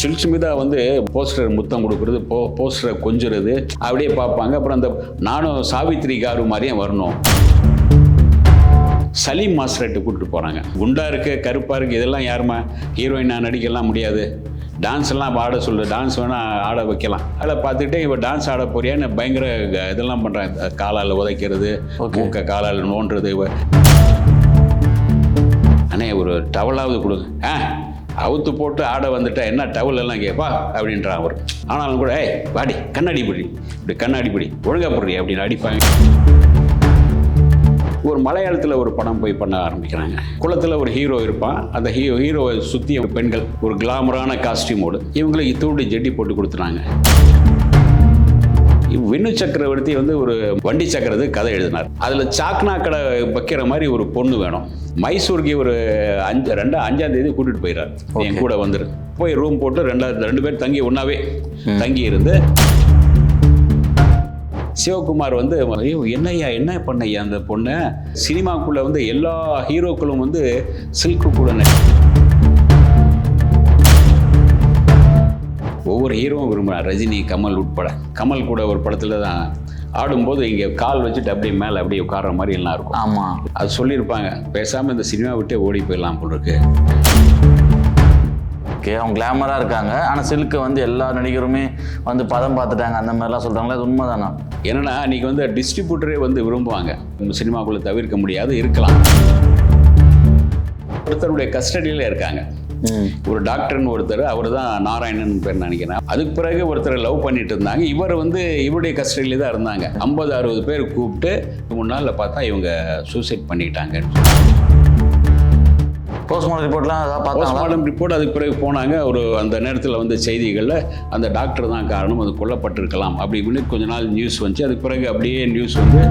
Silk Smitha வந்து poster முத்தம் கொடுக்குறது போ போஸ்டரை கொஞ்சுறது அப்படியே பார்ப்பாங்க. அப்புறம் அந்த நானும் சாவித்ரி காரு மாதிரியும் வரணும். சலீம் மாஸ்டர்கிட்ட கூப்பிட்டு போகிறாங்க குண்டா இருக்கு கருப்பாக இருக்குது இதெல்லாம் யாருமா ஹீரோயினாக நடிக்கலாம் முடியாது. டான்ஸ் எல்லாம் ஆட சொல்லு டான்ஸ் வேணால் ஆட வைக்கலாம். அதில் பார்த்துட்டு இவ டான்ஸ் ஆட போறியான்னு பயங்கர இதெல்லாம் பண்ணுறாங்க காலால் உதைக்கிறது. மூக்க காலால் நோண்டுறது இவ. அண்ணே ஒரு டவலாவது கொடுங்க ஆ? அவுத்து போட்டு ஆட வந்துட்டா என்ன டவுல் எல்லாம் கேட்பா அப்படின்றான் அவர். ஆனாலும் கூட ஏய் வாடி கண்ணாடி பிடி. இப்படி கண்ணாடி பிடி ஒழுங்கா பிடி அப்படின்னு அடிப்பாங்க. ஒரு மலையாளத்தில் ஒரு படம் போய் பண்ண ஆரம்பிக்கிறாங்க. குளத்தில் ஒரு ஹீரோ இருப்பான். அந்த ஹீரோ ஹீரோவை சுற்றி பெண்கள். ஒரு கிளாமரான காஸ்டியூமோடு இவங்களுக்கு இத்தோடு ஜெட்டி போட்டு கொடுத்துறாங்க. விண்ணு சக்கரவர்த்தி வந்து ஒரு வண்டி சக்கரத்துக்கு கதை எழுதினார். அதில் சாக்னா கடை வைக்கிற மாதிரி ஒரு பொண்ணு வேணும். மைசூருக்கு ஒரு அஞ்சு ரெண்டா அஞ்சாம் தேதி கூட்டிட்டு போயிடுறார். என் கூட வந்துரு. போய் ரூம் போட்டு ரெண்டா ரெண்டு பேர் தங்கி ஒன்றாவே தங்கி இருந்து சிவகுமார் வந்து ஐயோ என்னய்யா என்ன பண்ணையா அந்த பொண்ணை? சினிமாக்குள்ள வந்து எல்லா ஹீரோக்களும் வந்து சில்க்கு ஒவ்வொரு ஹீரோவும் விரும்புகிறார் ரஜினி கமல் உட்பட. கமல் கூட ஒரு படத்தில் தான் ஆடும்போது இங்கே கால் வச்சுட்டு அப்படியே மேலே அப்படியே உட்கார்ற மாதிரி எல்லாம் இருக்கும். ஆமா. அது சொல்லியிருப்பாங்க. பேசாமல் இந்த சினிமா விட்டே ஓடி போயிடலாம் போல இருக்கு. ஓகே அவங்க கிளாமராக இருக்காங்க. ஆனால் சில்க்கு வந்து எல்லா நடிகருமே வந்து பதம் பார்த்துட்டாங்க. அந்த மாதிரிலாம் சொல்கிறாங்களே அது உண்மைதானா? என்னன்னா இன்னைக்கு வந்து டிஸ்ட்ரிபியூட்டரே வந்து விரும்புவாங்க. நம்ம சினிமாக்குள்ளே தவிர்க்க முடியாது இருக்கலாம். ஒருத்தருடைய கஸ்டடியில் இருக்காங்க. ஒரு டாக்டர்னு ஒருத்தர் அவர் தான் நாராயணன் பேர் நினைக்கிறேன். அதுக்கு பிறகு ஒருத்தரை லவ் பண்ணிட்டு இருந்தாங்க. இவர் வந்து இவருடைய கஸ்டடியில தான் இருந்தாங்க. ஐம்பது அறுபது பேர் கூப்பிட்டு மூணு நாளில் பார்த்தா இவங்க சூசைட் பண்ணிக்கிட்டாங்க போஸ்ட்மார்ட்டம் ரிப்போர்ட்லாம் போஸ்ட்மார்ட்டம் ரிப்போர்ட் அதுக்கு பிறகு போனாங்க. ஒரு அந்த நேரத்தில் வந்த செய்திகளில் அந்த டாக்டர் தான் காரணம். அது கொல்லப்பட்டிருக்கலாம். அப்படி இப்படின்னு கொஞ்ச நாள் நியூஸ் வந்துச்சு. அதுக்கு பிறகு அப்படியே நியூஸ் வந்து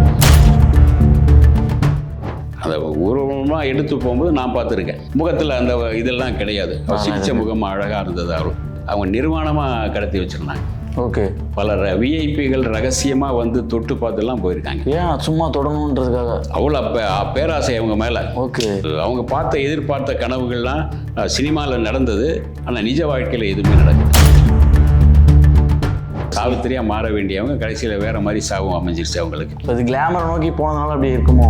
அதை உருவமாக எடுத்து போகும்போது நான் பார்த்துருக்கேன். முகத்தில் அந்த இதெல்லாம் கிடையாது. சிரிச்ச முகம் அழகாக இருந்தது அவங்க நிர்வாணமாக கடத்தி வச்சுருந்தாங்க. ஓகே. பல விஐபிகள் ரகசியமாக வந்து தொட்டு பார்த்துலாம் போயிருக்காங்க. ஏன் சும்மா தொடங்கணுன்றதுக்காக அவ்வளோ பேராசை அவங்க மேலே. ஓகே. அவங்க பார்த்த எதிர்பார்த்த கனவுகள்லாம் சினிமாவில் நடந்தது. ஆனால் நிஜ வாழ்க்கையில் எதுவுமே நடக்கல. சாவித்திரியாக மாற வேண்டியவங்க கடைசியில் வேற மாதிரி சாவும் அமைஞ்சிருச்சு அவங்களுக்கு. இது கிளாமரை நோக்கி போனதுனால அப்படி இருக்குமோ?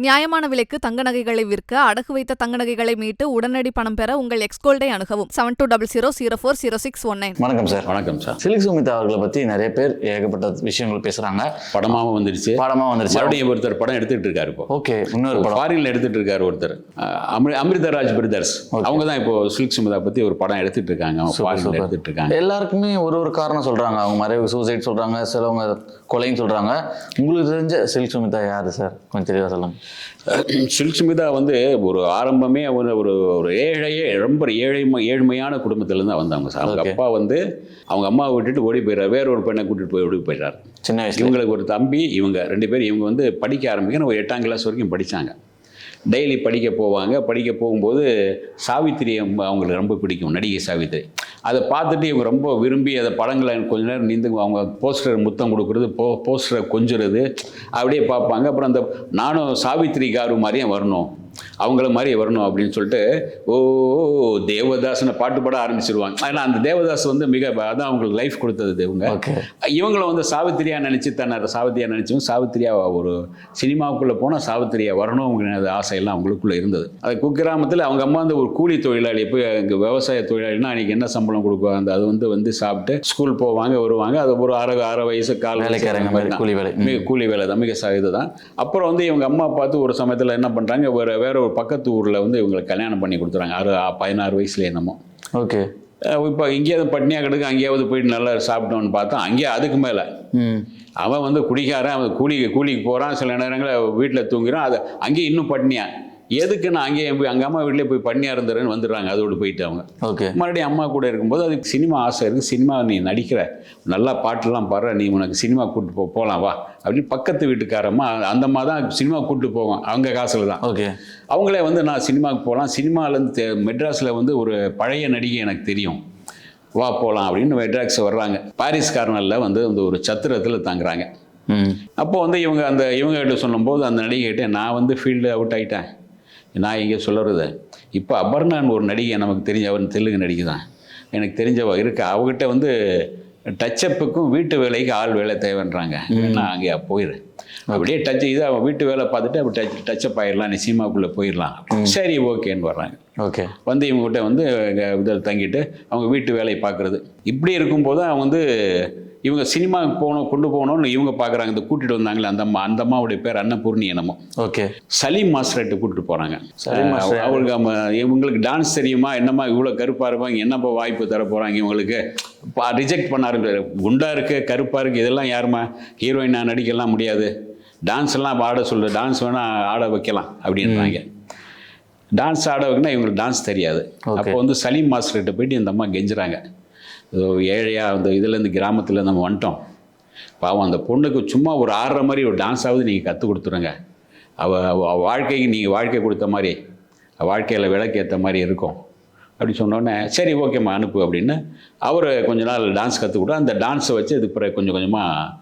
நியாயமான விலைக்கு தங்க நகைகளை விற்க அடகு வைத்த தங்க நகைகளை மீட்டு உடனடி பணம் பெற உங்கள் எக்ஸ்கோல்டை அணுகவும். Seven two double zero zero four zero six one nine வணக்கம் சார் வணக்கம் சார் சிலிக் சுமிதா அவர்களை பற்றி நிறைய பேர் ஏகப்பட்ட விஷயங்கள் பேசுகிறாங்க படமாகவும் வந்துருச்சு. பாடமாக வந்துருச்சு. மறுபடியும் ஒருத்தர் படம் எடுத்துட்டு இருக்காரு இப்போ. ஓகே இன்னொரு படம். ஃபாரின்ல எடுத்துட்டு இருக்காரு ஒருத்தர். அமிர்தராஜ் பிரதர்ஸ் அவங்க தான் இப்போ சில்க் சுமிதா பத்தி ஒரு படம் எடுத்துட்டு இருக்காங்க. அவங்க ஃபாரின்ல எடுத்துட்டு இருக்காங்க. எல்லாருக்குமே ஒரு ஒரு காரணம் சொல்றாங்க. அவங்க மறைவு சூசைட் சொல்றாங்க. சிலவங்க கொலைன்னு சொல்றாங்க. உங்களுக்கு தெரிஞ்ச சில்க் சுமிதா யாரு சார் கொஞ்சம் தெளிவா சொல்லுங்க. சில்க் சுமிதா வந்து ஒரு ஆரம்பமே ஒரு ஒரு ஒரு ஏழையே ரொம்ப ஏழைமை ஏழ்மையான குடும்பத்திலேருந்து வந்தவங்க சார். அவங்க. அப்பா வந்து அவங்க அம்மாவை விட்டுட்டு ஓடி போயிடுறாரு. வேற ஒரு பெண்ணை கூட்டிட்டு போய் ஓடி போயிடுறாரு. சின்ன வயசுல. இவங்களுக்கு ஒரு தம்பி இவங்க ரெண்டு பேரும் இவங்க வந்து படிக்க ஆரம்பிக்கணும் ஒரு எட்டாம் கிளாஸ் வரைக்கும் படித்தாங்க டெய்லி படிக்க போவாங்க. படிக்க போகும்போது சாவித்திரி அவங்களுக்கு ரொம்ப பிடிக்கும். நடிகை சாவித்திரி. அதை பார்த்துட்டு இவங்க ரொம்ப விரும்பி அதை படங்களை கொஞ்ச நேரம் நீந்து அவங்க போஸ்டர் முத்தம் கொடுக்குறது போ போஸ்டரை கொஞ்சுறது அப்படியே பார்ப்பாங்க. அப்புறம் அந்த நானும் சாவித்திரி காரு மாதிரியும் வரணும். அவங்கள மாதிரி வரணும் அப்படின்னு சொல்லிட்டு ஓ தேவதாசனை பாட்டு பாட ஆரம்பிச்சிருவாங்க. ஏன்னா அந்த தேவதாஸ் வந்து மிக அதான் அவங்களுக்கு லைஃப் கொடுத்தது இவங்க ஓகே. இவங்களும் வந்து சாவித்திரியா நினச்சி தன்னை சாவித்திரியா நினச்சவங்க சாவித்திரியா ஒரு சினிமாவுக்குள்ளே போனால் சாவித்திரியா வரணுங்கிற ஆசையெல்லாம் அவங்களுக்குள்ள இருந்தது. அது குக்கிராமத்தில் அவங்க அம்மா வந்து ஒரு கூலி தொழிலாளி போய் இங்கே விவசாய தொழிலாளினா அன்றைக்கி என்ன சம்பளம் கொடுக்குவாங்க? அந்த அது வந்து வந்து சாப்பிட்டு ஸ்கூல் போவாங்க வருவாங்க. அது ஒரு அரை அரை வயசு கால் வேலைக்காரங்க. கூலி வேலை. மிக கூலி வேலை தான் மிக இதுதான். அப்புறம் வந்து இவங்க அம்மா பார்த்து ஒரு சமயத்தில் என்ன பண்ணுறாங்க வேற வேற ஒரு பக்கத்து ஊரில் வந்து இவங்களுக்கு கல்யாணம் பண்ணி கொடுத்துறாங்க. ஆறு பதினாறு வயசுல என்னமோ. ஓகே. இப்போ எங்கேயாவது பட்னியாக கிடக்கு அங்கேயாவது போயிட்டு நல்லா சாப்பிட்டோன்னு பார்த்தா அங்கேயே அதுக்கு மேலே. அவன் வந்து குடிக்காரன் அவன் கூலி கூலிக்கு போகிறான் சில நேரங்களில் வீட்டில் தூங்குறான். அது அங்கேயே இன்னும் பட்னியா? எதுக்கு நான் அங்கேயே போய் அங்கே அம்மா வீட்டிலே போய் பட்னியாக இருந்துறேன்னு வந்துடுறாங்க. அதோடு போயிட்டு அவங்க. ஓகே. மறுபடியும் அம்மா கூட இருக்கும்போது அதுக்கு சினிமா ஆசை இருக்குது சினிமா நீ நடிக்கிற. நல்லா பாட்டெல்லாம் பாடுற. நீ உனக்கு சினிமா கூப்பிட்டு போ போகலாம் வா. அப்படின்னு பக்கத்து வீட்டுக்காரம்மா அந்த அம்மா தான் சினிமா கூப்பிட்டு போவோம் அவங்க காசில் தான். ஓகே. அவங்களே வந்து நான் சினிமாவுக்கு போகலாம் சினிமாலேருந்து மெட்ராஸில் வந்து ஒரு பழைய நடிகை எனக்கு தெரியும். வா போகலாம் அப்படின்னு மெட்ராக்ஸ் வர்றாங்க. பாரிஸ் கார்னரில் வந்து அந்த ஒரு சத்திரத்தில் தங்குறாங்க. ம். அப்போ வந்து இவங்க அந்த இவங்க கிட்ட சொல்லும்போது அந்த நடிகைகிட்ட நான் வந்து ஃபீல்டு அவுட் ஆகிட்டேன் நான் இங்கே சொல்லுறது. இப்போ அபர்ணான்னு ஒரு நடிகை நமக்கு தெரிஞ்ச அவன் தெலுங்கு நடிகை தான். எனக்கு தெரிஞ்சவ இருக்கு அவகிட்ட வந்து டச்சப்புக்கும் வீட்டு வேலைக்கு ஆள் வேலை தேவைன்றாங்க. நான் அங்கே போயிடு அப்படியே டச் இது அவன் வீட்டு வேலை பார்த்துட்டு அப்படி டச் டச்சப் ஆயிடலாம் நீ சினிமாக்குள்ளே போயிடலாம் சரி ஓகேன்னு வர்றாங்க. ஓகே. வந்து இவங்ககிட்ட வந்து இதில் தங்கிட்டு அவங்க வீட்டு வேலையை பார்க்குறது. இப்படி இருக்கும்போது அவங்க வந்து இவங்க சினிமாவுக்கு போகணும் கொண்டு போகணும்னு இவங்க பார்க்குறாங்க. இந்த கூட்டிகிட்டு வந்தாங்களே அந்த அம்மா அந்த அம்மாவுடைய பேர் அன்னபூர்ணி என்னமோ. ஓகே. சலீம் மாஸ்டர்கிட்ட கூட்டிட்டு போகிறாங்க? அவங்களுக்கு இவங்களுக்கு டான்ஸ் தெரியுமா? என்னம்மா இவ்வளோ கருப்பாக இருப்பாங்க? என்னப்பா வாய்ப்பு தர போகிறாங்க இவங்களுக்கு? ரிஜெக்ட் பண்ண ஆரம்பிச்சாரு குண்டா இருக்கு கருப்பாக இருக்கு இதெல்லாம் யாரும்மா? ஹீரோயினாக நடிக்கலாம் முடியாது. டான்ஸ் எல்லாம் ஆட சொல்லு டான்ஸ் வேணால் ஆட வைக்கலாம் அப்படின்றாங்க. டான்ஸ் ஆட வைக்கணும் இவங்களுக்கு டான்ஸ் தெரியாது. அப்போ வந்து சலீம் மாஸ்டர்கிட்ட போயிட்டு இந்த அம்மா கெஞ்சுறாங்க. இதோ ஏழையா அந்த இதுலேருந்து கிராமத்தில் நம்ம வந்துட்டோம். பாவம் அந்த பொண்ணுக்கு சும்மா ஒரு ஆடுற மாதிரி ஒரு டான்ஸாவது நீங்கள் கற்றுக் கொடுத்துருங்க. அவள் அவ அவ வாழ்க்கைக்கு நீங்கள் வாழ்க்கை கொடுத்த மாதிரி வாழ்க்கையில் விளக்கேற்ற மாதிரி இருக்கும். அப்படி சொன்னோடனே சரி ஓகேம்மா அனுப்பு அப்படின்னு. அவர் கொஞ்ச நாள் டான்ஸ் கற்றுக் அந்த டான்ஸை வச்சு இது பிறகு கொஞ்சம் கொஞ்சமாக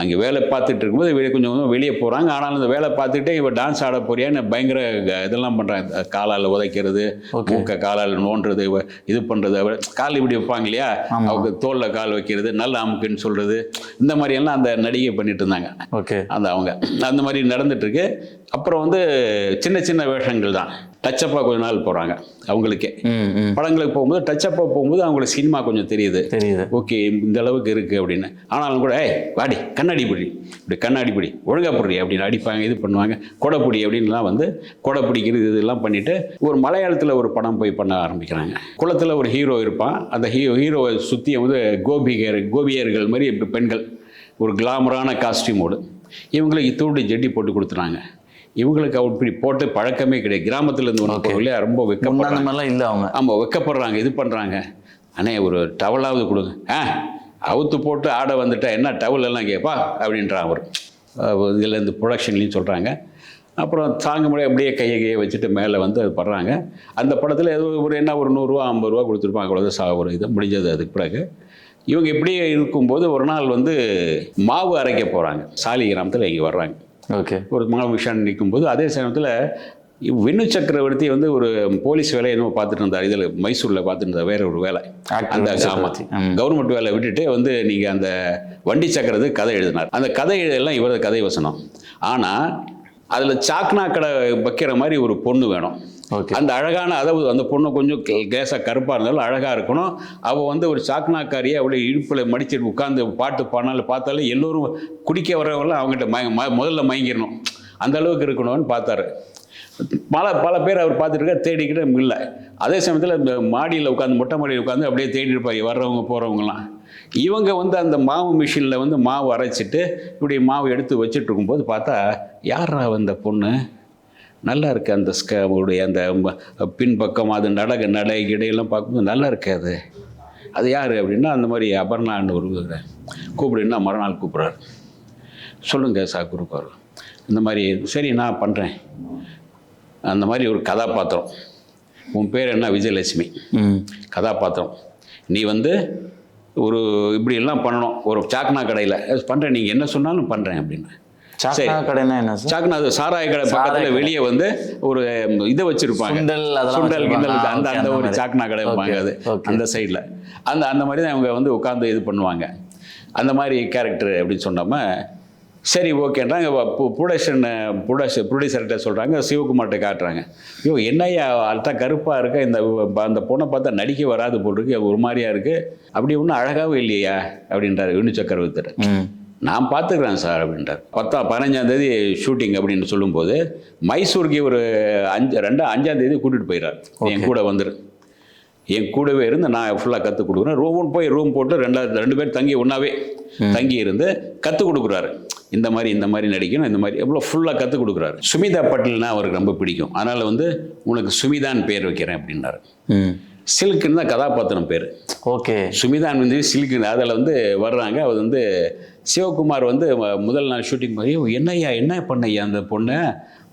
அங்கே வேலை பார்த்துட்டு இருக்கும்போது வெளியே கொஞ்சம் கொஞ்சம் வெளியே போகிறாங்க ஆனாலும் அந்த வேலை பார்த்துட்டே இவ டான்ஸ் ஆட போறியான்னு பயங்கர இதெல்லாம் பண்ணுறாங்க காலால் உதைக்கிறது. மூக்க காலால் நோண்டுறது இது பண்ணுறது கால் இப்படி வைப்பாங்க இல்லையா. அவங்க தோளில் கால் வைக்கிறது நல்ல அமுக்குன்னு சொல்கிறது இந்த மாதிரி எல்லாம் அந்த நடிகை பண்ணிட்டு இருந்தாங்க. ஓகே. அந்த அவங்க. அந்த மாதிரி நடந்துட்டு இருக்கு. அப்புறம் வந்து சின்ன சின்ன வேஷங்கள் தான். டச்சப்பாக கொஞ்ச நாள் போகிறாங்க அவங்களுக்கே. படங்களுக்கு போகும்போது டச்சப்பாக போகும்போது அவங்களுக்கு சினிமா கொஞ்சம் தெரியுது. தெரியுது. ஓகே இந்த அளவுக்கு இருக்குது அப்படின்னு. ஆனாலும் கூட ஏய் வாடி கண்ணாடி பிடி. இப்படி கண்ணாடி பிடி ஒழுங்கா பிடி அப்படின்னு அடிப்பாங்க இது பண்ணுவாங்க. கொடை பிடி அப்படின்லாம் வந்து கொடை பிடிக்கிறது இதெல்லாம் பண்ணிட்டு ஒரு மலையாளத்தில் ஒரு படம் போய் பண்ண ஆரம்பிக்கிறாங்க. குளத்தில் ஒரு ஹீரோ இருப்பான். அந்த ஹீரோ ஹீரோவை சுற்றி வந்து கோபிகர் கோபியர்கள் மாதிரி பெண்கள். ஒரு கிளாமரான காஸ்டியூமோடு இவங்களுக்கு தூண்டு ஜெட்டி போட்டு கொடுத்துறாங்க. இவங்களுக்கு அவர் இப்படி போட்டு பழக்கமே கிடையாது. கிராமத்துல இருந்து ரொம்ப வெக்கப்படுறாங்க. மாதிரிலாம் இல்லை அவங்க. ஆமாம் வெக்கப்படுறாங்க. இது பண்ணுறாங்க அண்ணே ஒரு டவலாவது கொடுங்க. ஆ அவுத்து போட்டு ஆட வந்துட்டா என்ன டவல் எல்லாம் கேட்பா அப்படின்றான் அவர். இதில் இந்த ப்ரொடக்ஷன்லையும் சொல்கிறாங்க அப்புறம் தாங்க முடியாது அப்படியே கையை கையை வச்சுட்டு மேலே வந்து அது படுறாங்க. அந்த படத்தில் ஏதோ ஒரு என்ன ஒரு நூறுரூவா ஐம்பது ரூபா கொடுத்துருப்பாங்க. அவ்வளோதான் சா ஒரு இது முடிஞ்சது அதுக்கு பிறகு. இவங்க இப்படியே இருக்கும்போது ஒரு நாள் வந்து மாவு அரைக்க போகிறாங்க சாலி கிராமத்தில் இங்கே வர்றாங்க. ஓகே. ஒரு மாவு விஷயம் நிற்கும்போது அதே சமயத்தில் வினு சக்கரவர்த்தி வந்து ஒரு போலீஸ் வேலையை என்னமோ பார்த்துட்டு இருந்தார். இதில் மைசூரில் பார்த்துட்டு இருந்தார். வேற ஒரு வேலை. அந்த. கவர்மெண்ட் வேலை விட்டுட்டு வந்து நீங்கள் அந்த வண்டி சக்கரத்துக்கு கதை எழுதினார். அந்த கதை எழுதெல்லாம் இவரது கதை வசனம். ஆனால் அதில் சாக்னா கடை வைக்கிற மாதிரி ஒரு பொண்ணு வேணும். அந்த அழகான அதாவது அந்த பொண்ணு கொஞ்சம் கேஸாக கருப்பாக இருந்தாலும் அழகாக இருக்கணும். அவள் வந்து ஒரு சாக்னாக்காரியை அவளை இடுப்பில் மடிச்சிட்டு உட்காந்து பாட்டு பாடினாலும் பார்த்தாலே எல்லோரும் குடிக்க வரவங்களாம் அவங்ககிட்ட மய முதல்ல மயங்கிடணும். அந்த அளவுக்கு இருக்கணும்னு பார்த்தாரு. பல பல பேர் அவர் பார்த்துட்டு தேடிக்கிட்டு இல்லை. அதே சமயத்தில் இந்த மாடியில் உட்காந்து மொட்டை மாடியில் உட்காந்து அப்படியே தேடி இருப்பாங்க வர்றவங்க போகிறவங்கலாம் இவங்க வந்து அந்த மாவு மிஷினில் வந்து மாவு அரைச்சிட்டு இப்படி மாவு எடுத்து வச்சுட்டு இருக்கும்போது பார்த்தா யாரா அந்த பொண்ணு? நல்லா இருக்கு அந்த ஸ்க அவருடைய அந்த பின்பக்கம் அது நடக நடை கிடையெல்லாம் பார்க்கும்போது நல்லா இருக்கு அது. அது யார் அப்படின்னா அந்த மாதிரி அபர்ணான்னு ஒரு கூப்பிடுன்னா மறுநாள் கூப்பிட்றாரு. சொல்லுங்கள் சார் கொடுப்பாரு இந்த மாதிரி சரி நான் பண்ணுறேன் அந்த மாதிரி ஒரு கதாபாத்திரம். உன் பேர் என்ன? விஜயலட்சுமி. கதாபாத்திரம். நீ வந்து ஒரு இப்படி எல்லாம் பண்ணணும். ஒரு சாக்னா கடையில். பண்ணுறேன் நீங்கள் என்ன சொன்னாலும் பண்ணுறேன் அப்படின்னு. அது சாராய கடை பக்கத்துல. வெளியே வந்து ஒரு இதை வச்சிருப்பாங்க. சுண்டல் கிண்டல். அந்த அந்த ஒரு சாக்னா கடை. வைப்பாங்க அது அந்த சைடில். அந்த அந்த மாதிரி தான் அவங்க வந்து உட்காந்து இது பண்ணுவாங்க. அந்த மாதிரி கேரக்டர் அப்படின்னு சொன்னாம சரி ஓகேன்றாங்க. ப்ரொடக்ஷன் ப்ரொடக்ஷன் ப்ரொடியூசர்கிட்ட சொல்கிறாங்க சிவகுமார்கிட்ட காட்டுறாங்க. ஐயோ என்னய்யா அல்ட்டா கருப்பாக இருக்க? இந்த அந்த பொண்ணை பார்த்தா நடிக்க வராது போல் இருக்கு. ஒரு மாதிரியா இருக்குது அப்படி ஒன்றும் அழகாகவும் இல்லையா? அப்படின்றாரு வினு சக்கரவர்த்தர் நான் பார்த்துக்கிறேன் சார் அப்படின்றார். பத்தா பதினஞ்சாம் தேதி ஷூட்டிங் அப்படின்னு சொல்லும்போது மைசூருக்கு ஒரு அஞ்சு ரெண்டா அஞ்சாம் தேதி கூட்டிகிட்டு போயிடுறார் என் கூட வந்துரு. என் கூடவே இருந்து நான் ஃபுல்லாக கற்றுக் கொடுக்குறேன். ரூம் போய் ரூம் போட்டு ரெண்டாவது ரெண்டு பேர் தங்கி ஒன்றாவே தங்கி இருந்து கற்றுக் கொடுக்குறாரு. இந்த மாதிரி இந்த மாதிரி நடிக்கணும் இந்த மாதிரி எவ்வளோ ஃபுல்லாக கற்றுக் கொடுக்குறாரு. சுமிதா பட்டேல்னா அவருக்கு ரொம்ப பிடிக்கும். அதனால் வந்து உனக்கு சுமிதான் பேர் வைக்கிறேன் அப்படின்னாரு சில்க்குன்னு தான் கதாபாத்திரம் பேர். ஓகே. சுமிதான் வந்து சில்க்கு அதில் வந்து வர்றாங்க. அவர் வந்து சிவகுமார் வந்து முதல் நாள் ஷூட்டிங் போய் என்னய்யா என்ன பண்ணய்யா அந்த பொண்ணை?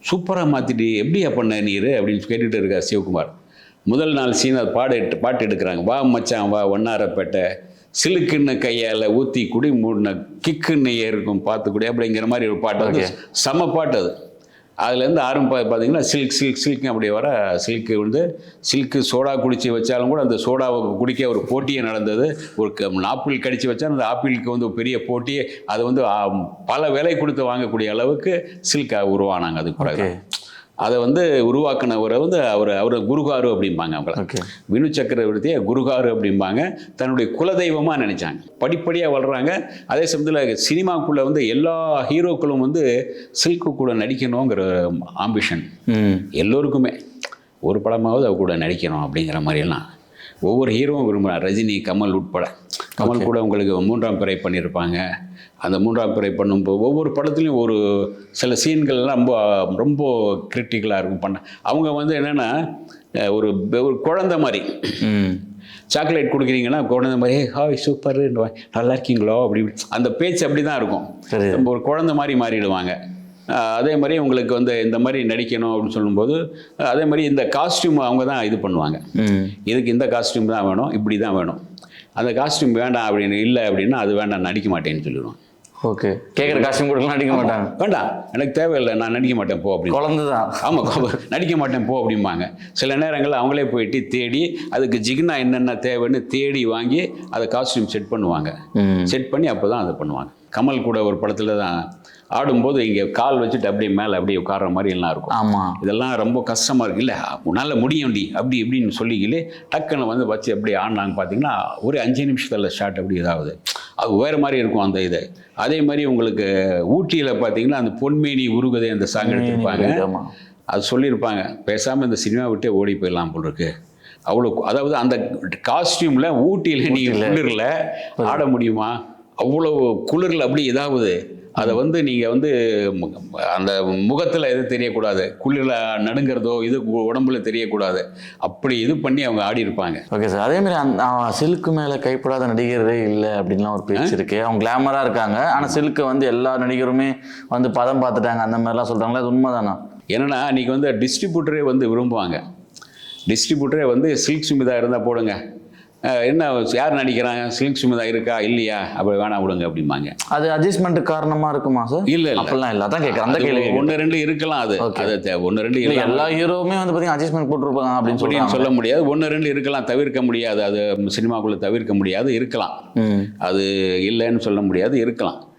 சூப்பராக மாற்றிட்டு எப்படியா பண்ண நீர் அப்படின்னு கேட்டுட்டு இருக்கார் சிவகுமார். முதல் நாள் சீன் அது பாடு பாட்டு எடுக்கிறாங்க. வா மச்சான் வா ஒன்னாரப்பேட்டை சிலுக்குன்னு கையால் ஊற்றி குடி மூடின கிக்குன்னு இருக்கும் பார்த்து குடி அப்படிங்கிற மாதிரி ஒரு பாட்டு வந்து செம பாட்டு அது. அதுலேருந்து ஆரம்ப பார்த்தீங்கன்னா சில்க் சில்க் சில்க் அப்படி வர சில்க்கு வந்து சில்க்கு சோடா குடித்து வச்சாலும் கூட அந்த சோடாவை குடிக்க ஒரு போட்டியே நடந்தது. ஒரு ஆப்பிள் கடிச்சு வச்சா அந்த ஆப்பிளுக்கு வந்து ஒரு பெரிய போட்டியே அது வந்து பல விலை கொடுத்து வாங்கக்கூடிய அளவுக்கு சில்க்காக உருவானாங்க. அது பிறகு. அதை வந்து உருவாக்குனவரை வந்து அவர் அவர் குருகாரு அப்படிம்பாங்க அவங்கள. வினு சக்கரவர்த்தியை குருகாரு அப்படிம்பாங்க. தன்னுடைய குலதெய்வமாக நினைச்சாங்க. படிப்படியாக வளர்றாங்க. அதே சமயத்தில் சினிமாக்குள்ளே வந்து எல்லா ஹீரோக்களும் வந்து சில்க்கு கூட நடிக்கணுங்கிற ஆம்பிஷன் எல்லோருக்குமே. ஒரு படமாவது அவ கூட நடிக்கணும் அப்படிங்கிற மாதிரியெல்லாம். ஒவ்வொரு ஹீரோவும் விரும்புகிறார் ரஜினி கமல் உட்பட. கமல் கூட உங்களுக்கு மூன்றாம் பிறை பண்ணியிருப்பாங்க. அந்த மூன்றாம் பிறை பண்ணும்போது ஒவ்வொரு படத்துலையும் ஒரு சில சீன்கள்லாம் ரொம்ப ரொம்ப கிரிட்டிக்கலாக இருக்கும் பண்ண. அவங்க வந்து என்னென்னா ஒரு ஒரு குழந்தை மாதிரி. சாக்லேட் கொடுக்குறீங்கன்னா குழந்தை மாதிரி "ஏய், ஹாய் சூப்பர் நல்லா இருக்கீங்களோ? அப்படி இப்படி." அந்த பேச்சு அப்படி தான் இருக்கும் ஒரு குழந்தை மாதிரி மாறிடுவாங்க. அதே மாதிரி உங்களுக்கு வந்து இந்த மாதிரி நடிக்கணும் அப்படின்னு சொல்லும்போது அதே மாதிரி இந்த காஸ்டியூம் அவங்க தான் இது பண்ணுவாங்க. இதுக்கு இந்த காஸ்டியூம் தான் வேணும் இப்படி தான் வேணும். அந்த காஸ்டியூம் வேண்டாம் அப்படின்னு இல்லை அப்படின்னா அது வேண்டாம் நடிக்க மாட்டேன்னு சொல்லிடுவாங்க. ஓகே. கேட்குற காஸ்டியூம் கொடுக்கலாம் நடிக்க மாட்டாங்க. வேண்டாம். எனக்கு தேவையில்லை நான் நடிக்க மாட்டேன் போ அப்படின்னு. குழந்தை தான். ஆமாம் நடிக்க மாட்டேன் போ அப்படிம்பாங்க. சில நேரங்களில் அவங்களே போயிட்டு தேடி அதுக்கு ஜிக்னா என்னென்ன தேவைன்னு தேடி வாங்கி அதை காஸ்டியூம் செட் பண்ணுவாங்க. செட் பண்ணி அப்போ தான் அதை பண்ணுவாங்க. கமல் கூட ஒரு படத்தில் தான் ஆடும்போது இங்கே கால் வச்சுட்டு அப்படியே மேலே அப்படியே உட்கார்ற மாதிரி எல்லாம் இருக்கும். ஆமாம் இதெல்லாம் ரொம்ப கஷ்டமாக இருக்கு. இல்லை உன்னால் முடியும்டி அப்படி இப்படின்னு சொல்லிக்கிலே டக்குன்னு வந்து வச்சு அப்படியே ஆடினாங்க பார்த்தீங்கன்னா ஒரு அஞ்சு நிமிஷத்தில் ஷார்ட் அப்படி இதாகுது. அது வேறு மாதிரி இருக்கும் அந்த இது. அதே மாதிரி உங்களுக்கு ஊட்டியில் பார்த்தீங்கன்னா அந்த பொன்மேனி உருகுதே அந்த சாங் எடுத்திருப்பாங்க. அது சொல்லியிருப்பாங்க. பேசாமல் இந்த சினிமா விட்டே ஓடி போயிடலாம் போல் இருக்கு. அவ்வளோ அதாவது அந்த காஸ்டியூமில் ஊட்டியில் நீங்கள் குளிரில் ஆட முடியுமா? அவ்வளோ குளிரில் அப்படி இதாகுது. அதை வந்து நீங்கள் வந்து மு- அந்த முகத்தில் எதுவும் தெரியக்கூடாது. குளிரில் நடுங்கிறதோ இது உடம்புல தெரியக்கூடாது. அப்படி இது பண்ணி அவங்க ஆடி இருப்பாங்க. Okay sir. அதே மாதிரி அந்த சில்க்கு மேலே கைப்படாத நடிகரே இல்லை அப்படின்லாம் ஒரு பேச்சு இருக்கு. அவங்க கிளாமராக இருக்காங்க. ஆனால் சில்க்கு வந்து எல்லா நடிகருமே வந்து பதம் பார்த்துட்டாங்க. அந்த மாதிரிலாம் சொல்கிறாங்களா அது உண்மைதானா? என்னன்னா அன்றைக்கி வந்து டிஸ்ட்ரிபியூட்டரே வந்து விரும்புவாங்க. டிஸ்ட்ரிபியூட்டரே வந்து சில்க் சுமிதா இருந்தால் போடுங்க. என்ன யார் நடிக்கிறாங்க? சில்க் சுமிதா இருக்கா? இல்லையா? அப்படி வேணாம் விடுங்க அப்படிம்பாங்க. அது அட்ஜஸ்ட்மெண்ட் காரணமா இருக்குமா சார் இல்ல, இல்ல. அப்படிலாம் இல்லை. அதான் கேட்குறேன் அந்த கேள்வி ஒன்று ரெண்டு இருக்கலாம் அது. அது ஒன்று ரெண்டு இல்லை எல்லா ஹீரோவுமே வந்து பார்த்தீங்கன்னா அட்ஜஸ்ட்மெண்ட் போட்டிருப்பாங்க அப்படின்னு சொல்றாங்க. சொல்ல முடியாது. ஒன்று ரெண்டு இருக்கலாம். தவிர்க்க முடியாது. அது சினிமாக்குள்ளே தவிர்க்க முடியாது. இருக்கலாம். அது இல்லைன்னு சொல்ல முடியாது. இருக்கலாம்.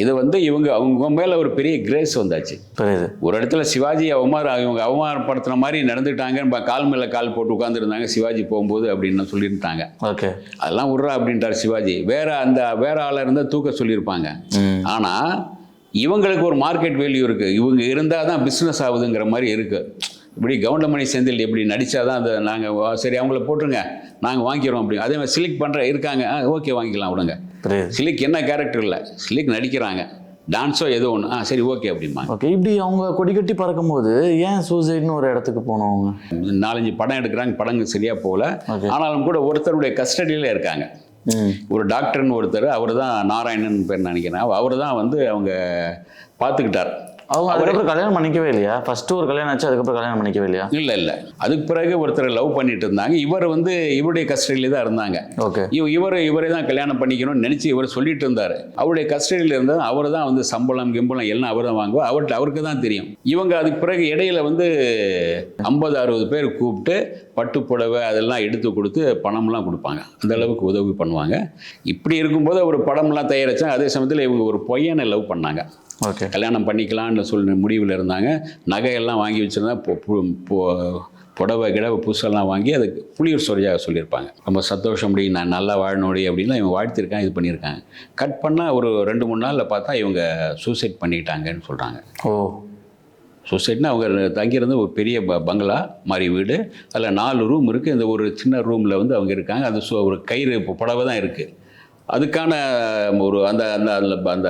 இது வந்து இவங்க அவங்க மேலே ஒரு பெரிய கிரேஸ் வந்தாச்சு. ஒரு இடத்துல சிவாஜி அவமார இவங்க அவமானப்படுத்துன மாதிரி நடந்துட்டாங்க கால் மேலே கால் போட்டு உட்காந்துருந்தாங்க சிவாஜி போகும்போது அப்படின்னு சொல்லியிருந்தாங்க. ஓகே. அதெல்லாம் விட்றா அப்படின்ட்டார் சிவாஜி. வேற அந்த வேற ஆளாக இருந்தால் தூக்க சொல்லியிருப்பாங்க. ஆனால் இவங்களுக்கு ஒரு மார்க்கெட் வேல்யூ இருக்குது இவங்க இருந்தால் தான் பிஸ்னஸ் ஆகுதுங்கிற மாதிரி இருக்குது இப்படி கவுண்டமணி செந்தில் எப்படி நடித்தா தான் அதை நாங்கள் சரி அவங்கள போட்டுருங்க. நாங்கள் வாங்கிக்கிறோம் அப்படி அதே மாதிரி சிலிக் பண்ணுற இருக்காங்க. ஓகே வாங்கிக்கலாம் விடுங்க. சிலிக் என்ன கேரக்டர் இல்லை. சிலிக் நடிக்கிறாங்க. டான்ஸோ ஏதோ ஒன்று ஆ சரி ஓகே அப்படிம்பாங்க. ஓகே இப்படி அவங்க கொடி கட்டி பறக்கும்போது ஏன் சூசைட்னு ஒரு இடத்துக்கு போனோம் அவங்க நாலஞ்சு படம் எடுக்கிறாங்க படங்கள் சரியாக போகல. ஆனாலும் கூட ஒருத்தருடைய கஸ்டடியில் இருக்காங்க. ஒரு டாக்டர்னு ஒருத்தர் அவர் தான் நாராயணன் பேர் நினைக்கிறேன். அவர் தான் வந்து அவங்க பார்த்துக்கிட்டார். அவங்க அதுக்கப்புறம் கல்யாணம் பண்ணிக்கவே இல்லையா? ஃபர்ஸ்ட் ஒரு கல்யாணம் ஆச்சு அதுக்கப்புறம் கல்யாணம் பண்ணிக்கவே இல்லையா? இல்லை இல்லை. அதுக்கு பிறகு ஒருத்தர் லவ் பண்ணிட்டு இருந்தாங்க. இவர் வந்து இவருடைய கஸ்டடியில தான் இருந்தாங்க. ஓகே இவ இவர் இவரே தான் கல்யாணம் பண்ணிக்கணும்னு நினச்சி இவர் சொல்லிட்டு இருந்தார். அவருடைய கஸ்டடியில் இருந்தால் அவர் தான் வந்து சம்பளம் கிம்பளம் எல்லாம் அவர் தான் வாங்குவார். அவர்கிட்ட அவருக்கு தான் தெரியும். இவங்க அதுக்கு பிறகு இடையில வந்து ஐம்பது அறுபது பேர் கூப்பிட்டு பட்டு புடவை அதெல்லாம் எடுத்து கொடுத்து பணம்லாம் கொடுப்பாங்க. அந்த அளவுக்கு உதவி பண்ணுவாங்க. இப்படி இருக்கும்போது ஒரு படம்லாம் தயாரித்தா அதே சமயத்தில் இவங்க ஒரு பொய்யனை லவ் பண்ணாங்க. ஓகே. கல்யாணம் பண்ணிக்கலாம்னு சொல்லி முடிவில் இருந்தாங்க. நகையெல்லாம் வாங்கி வச்சுருந்தா புடவை கிடவை புதுசெல்லாம் வாங்கி அதுக்கு புளியூர் சொல்லியாக சொல்லியிருப்பாங்க. ரொம்ப சந்தோஷம் அப்படி நான் நல்லா வாழணுடி அப்படின்னு இவங்க வாழ்த்திருக்காங்க இது பண்ணியிருக்காங்க. கட் பண்ணால் ஒரு ரெண்டு மூணு நாளில் பார்த்தா இவங்க சூசைட் பண்ணிட்டாங்கன்னு சொல்கிறாங்க ஓ. சூசைட்னா அவங்க தங்கியிருந்த ஒரு பெரிய ப பங்களா மாதிரி வீடு. அதில் நாலு ரூம் இருக்குது இந்த ஒரு சின்ன ரூமில் வந்து அவங்க இருக்காங்க. அந்த சு- ஒரு கயிறு புடவை தான் இருக்குது அதுக்கான ஒரு அந்த அந்த அந்த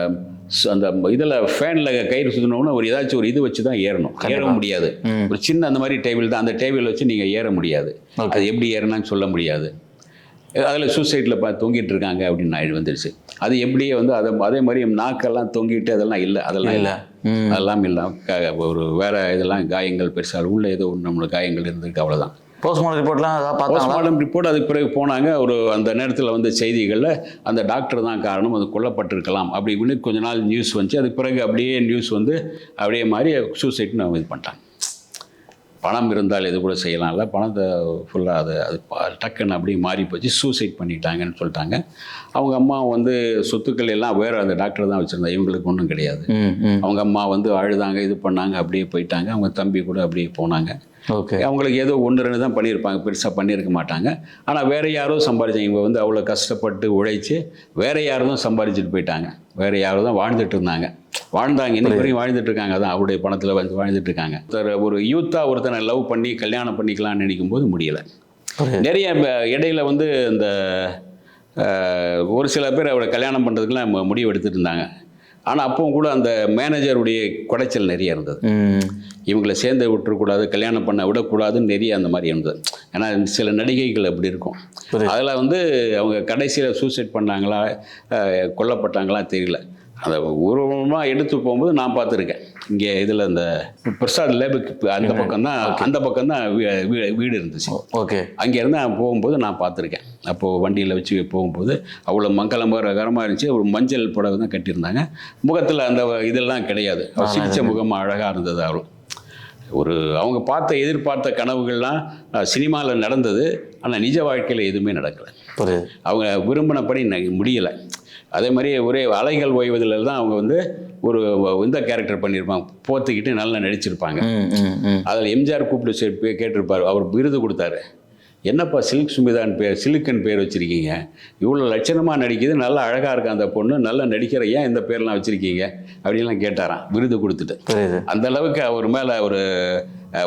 அந்த இதில் ஃபேனில் கயிறு சுற்றினோம்னா ஒரு ஏதாச்சும் ஒரு இது வச்சு தான் ஏறணும் ஏற முடியாது. ஒரு சின்ன அந்த மாதிரி டேபிள் தான். அந்த டேபிள் வச்சு நீங்கள் ஏற முடியாது. அது எப்படி ஏறணும்னு சொல்ல முடியாது. அதில் சூசைட்டில் பா தொங்கிட்டு இருக்காங்க அப்படின்னு ஆயிடு வந்துருச்சு அது எப்படியே வந்து அதை அதே மாதிரி நாக்கெல்லாம் தொங்கிட்டு அதெல்லாம் இல்லை. அதெல்லாம் இல்லை. அதெல்லாம் இல்லை. ஒரு வேற இதெல்லாம் காயங்கள் பெருசாக உள்ள ஏதோ ஒன்று நம்மளுக்கு காயங்கள் இருந்திருக்கு அவ்வளோதான் போஸ்ட்மார்ட்டம் ரிப்போர்ட்லாம் ஏதாவது பார்த்தாங்களா? போஸ்ட்மார்ட்டம் ரிப்போர்ட் அதுக்கு பிறகு போனாங்க. ஒரு அந்த நேரத்தில் வந்து செய்திகளில் அந்த டாக்டர் தான் காரணம் அது கொல்லப்பட்டிருக்கலாம் அப்படி இப்படின்னு கொஞ்ச நாள் நியூஸ் வந்துச்சு. அதுக்கு பிறகு அப்படியே நியூஸ் வந்து அப்படியே மாதிரி சூசைட்னு அவங்க இது பண்ணிட்டாங்க. பணம் இருந்தால் எது கூட செய்யலாம்ல பணத்தை ஃபுல்லாக அது அது டக்குன்னு அப்படியே மாறி போச்சு. சூசைட் பண்ணிட்டாங்கன்னு சொல்லிட்டாங்க. அவங்க அம்மா வந்து சொத்துக்கள் எல்லாம் வேறு அந்த டாக்டர் தான் வச்சுருந்தா இவங்களுக்கு ஒன்றும் கிடையாது. அவங்க அம்மா வந்து அழுதாங்க இது பண்ணாங்க அப்படியே போயிட்டாங்க. அவங்க தம்பி கூட அப்படியே போனாங்க. ஓகே. அவங்களுக்கு ஏதோ ஒன்று ரெண்டு தான் பண்ணியிருப்பாங்க. பெருசாக பண்ணியிருக்க மாட்டாங்க. ஆனால் வேற யாரோ சம்பாதிச்சாங்க. இவங்க வந்து அவ்வளோ கஷ்டப்பட்டு உழைச்சி வேற யாரோ தான் சம்பாதிச்சுட்டு போயிட்டாங்க. வேற யாரோ தான் வாழ்ந்துட்டு இருந்தாங்க. வாழ்ந்தாங்க. இன்னைக்கு வரைக்கும் வாழ்ந்துட்டு இருக்காங்க அதான் அவருடைய பணத்தில் வந்து வாழ்ந்துட்டு இருக்காங்க ஒரு யூத்தாக ஒருத்தனை லவ் பண்ணி கல்யாணம் பண்ணிக்கலாம்னு நினைக்கும் போது முடியலை நிறைய இடையில வந்து இந்த ஒரு சில பேர் அவரை கல்யாணம் பண்ணுறதுக்குலாம் முடிவு எடுத்துட்டு இருந்தாங்க ஆனால் அப்பவும் கூட அந்த மேனேஜருடைய குடைச்சல் நிறைய இருந்தது. இவங்களை சேர்ந்து விட்டுறக்கூடாது கல்யாணம் பண்ண விடக்கூடாதுன்னு நிறைய அந்த மாதிரி இருந்தது. ஏன்னா சில நடிகைகள் அப்படி இருக்கும். அதில் வந்து அவங்க கடைசியில் சூசைட் பண்ணாங்களா கொல்லப்பட்டாங்களா தெரியல. அந்த உருவமாக எடுத்து போகும்போது நான் பார்த்துருக்கேன். இங்கே இதில் இந்த பிரசாத் லேபுக்கு அந்த பக்கம் தான் அந்த பக்கம் தான் வீடு இருந்துச்சு. ஓகே. அங்கேருந்து நான் போகும்போது நான் பார்த்துருக்கேன். அப்போது வண்டியில் வச்சு போகும்போது அவ்வளோ மங்களகரமாக இருந்துச்சு. ஒரு மஞ்சள் புடவை தான் கட்டியிருந்தாங்க. முகத்தில் அந்த இதெல்லாம் கிடையாது. அவர் சிரிச்ச முகம் அழகாக இருந்தது அவள் ஒரு அவங்க பார்த்த எதிர்பார்த்த கனவுகள்லாம் சினிமாவில் நடந்தது. ஆனால் நிஜ வாழ்க்கையில் எதுவுமே நடக்கலை. அவங்க விரும்பினபடி முடியலை. அதே மாதிரி ஒரே அலைகள் ஓய்வதில் தான் அவங்க வந்து ஒரு இந்த கேரக்டர் பண்ணியிருப்பாங்க. போத்துக்கிட்டு நல்லா நடிச்சிருப்பாங்க. அதில் எம்ஜிஆர் கூப்பிட்டு கேட்டிருப்பார். அவர் விருது கொடுத்தாரு. என்னப்பா சில்க் சுமிதான் பேர் சிலுக்குன்னு பேர் வச்சுருக்கீங்க. இவ்வளோ லட்சணமாக நடிக்குது. நல்லா அழகாக இருக்கு அந்த பொண்ணு. நல்லா நடிக்கிற ஏன் இந்த பேர்லாம் வச்சுருக்கீங்க? அப்படின்லாம் கேட்டாராம். விருது கொடுத்துட்டு. அந்த அளவுக்கு அவர் மேலே ஒரு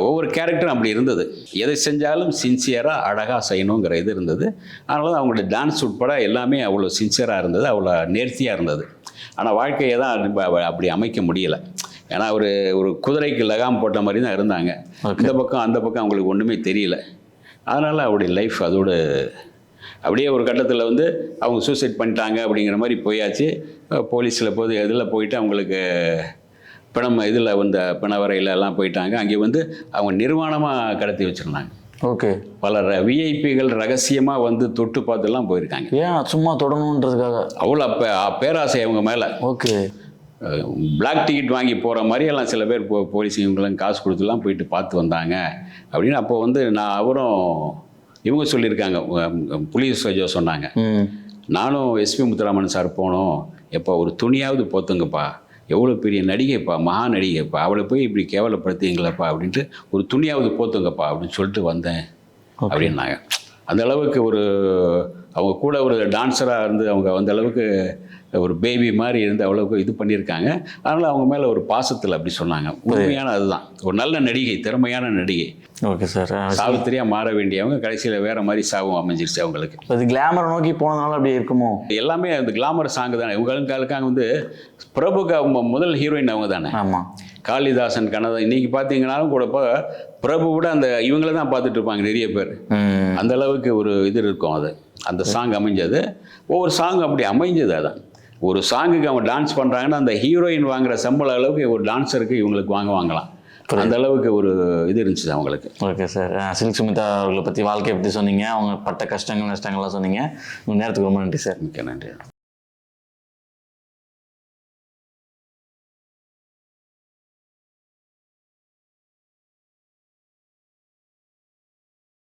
ஒவ்வொரு கேரக்டரும் அப்படி இருந்தது. எதை செஞ்சாலும் சின்சியராக அழகாக செய்யணுங்கிற இது இருந்தது. அதனால தான் அவங்களுடைய டான்ஸ் உட்பட எல்லாமே அவ்வளோ சின்சியராக இருந்தது அவ்வளோ நேர்த்தியாக இருந்தது. ஆனால் வாழ்க்கையை தான் அப்படி அமைக்க முடியலை. ஏன்னா ஒரு ஒரு குதிரைக்கு லகாம் போட்ட மாதிரி தான் இருந்தாங்க. இந்த பக்கம் அந்த பக்கம் அவங்களுக்கு ஒன்றுமே தெரியல. அதனால் அவருடைய லைஃப் அதோடு அப்படியே ஒரு கட்டத்தில் வந்து அவங்க சூசைட் பண்ணிட்டாங்க அப்படிங்கிற மாதிரி போயாச்சு. போலீஸில் போய் இதில் போயிட்டு அவங்களுக்கு பிணம் இதில் வந்த பிணவரையில எல்லாம் போயிட்டாங்க. அங்கே வந்து அவங்க நிர்வாணமாக கடத்தி வச்சுருந்தாங்க. ஓகே. பல விஐபிகள் ரகசியமாக வந்து தொட்டு பார்த்துலாம் போயிருக்காங்க. ஏன் சும்மா தொடணுன்றதுக்காக? அவ்வளோ பே பேராசை அவங்க மேலே. ஓகே. பிளாக் டிக்கெட் வாங்கி போகிற மாதிரி எல்லாம் சில பேர் போ போலீஸ் இவங்கெல்லாம் காசு கொடுத்துலாம் போயிட்டு பார்த்து வந்தாங்க. அப்படின்னு அப்போ வந்து நான் அவரும் இவங்க சொல்லியிருக்காங்க. புலிஸ் சஜோ சொன்னாங்க. நானும் எஸ்பி முத்துராமன் சார் போனோம். எப்போ ஒரு துணியாவது போத்துங்கப்பா. எவ்வளோ பெரிய நடிகைப்பா மகா நடிகைப்பா அவளை போய் இப்படி கேவலப்படுத்தீங்களப்பா அப்படின்ட்டு ஒரு துணியாவது போத்துங்கப்பா அப்படின்னு சொல்லிட்டு வந்தேன். அப்படின்னாங்க அந்த அளவுக்கு ஒரு அவங்க கூட ஒரு டான்ஸராக இருந்து அவங்க அந்த அளவுக்கு ஒரு பேபி மாதிரி இருந்து அவ்வளவுக்கு இது பண்ணியிருக்காங்க. அதனால் அவங்க மேலே ஒரு பாசத்தில் அப்படி சொன்னாங்க. உண்மையான அதுதான். ஒரு நல்ல நடிகை திறமையான நடிகை. Okay sir. சாவித்திரியாக மாற வேண்டியவங்க கடைசியில் வேற மாதிரி சாவும் அமைஞ்சிருச்சு அவங்களுக்கு. இது கிளாமரை நோக்கி போனதுனால அப்படி இருக்குமோ? எல்லாமே அந்த கிளாமர் சாங் தானே. இவங்களுக்காக வந்து பிரபுக்கு அவங்க முதல் ஹீரோயின் அவங்க தானே. ஆமாம் காளிதாசன் கனதா இன்னைக்கு பார்த்தீங்கன்னாலும் கூட இப்போ பிரபு கூட அந்த இவங்கள தான் பார்த்துட்டு இருப்பாங்க நிறைய பேர். அந்த அளவுக்கு ஒரு இது இருக்கும் அது. அந்த சாங் அமைஞ்சது. ஒவ்வொரு சாங் அப்படி அமைஞ்சது அதான் ஒரு சாங்குக்கு அவங்க டான்ஸ் பண்ணுறாங்கன்னா அந்த ஹீரோயின் வாங்குற சம்பள அளவுக்கு ஒரு டான்ஸருக்கு இவங்களுக்கு வாங்க வாங்கலாம். அந்த அளவுக்கு ஒரு இது இருந்துச்சு அவங்களுக்கு. ஓகே சார் சில்க் சுமிதா அவர்களை பற்றி வாழ்க்கையை பற்றி சொன்னீங்க. அவங்க பட்ட கஷ்டங்கள் நஷ்டங்கள்லாம் சொன்னீங்க. உங்கள் நேரத்துக்கு ரொம்ப நன்றி சார் மிக்க நன்றி.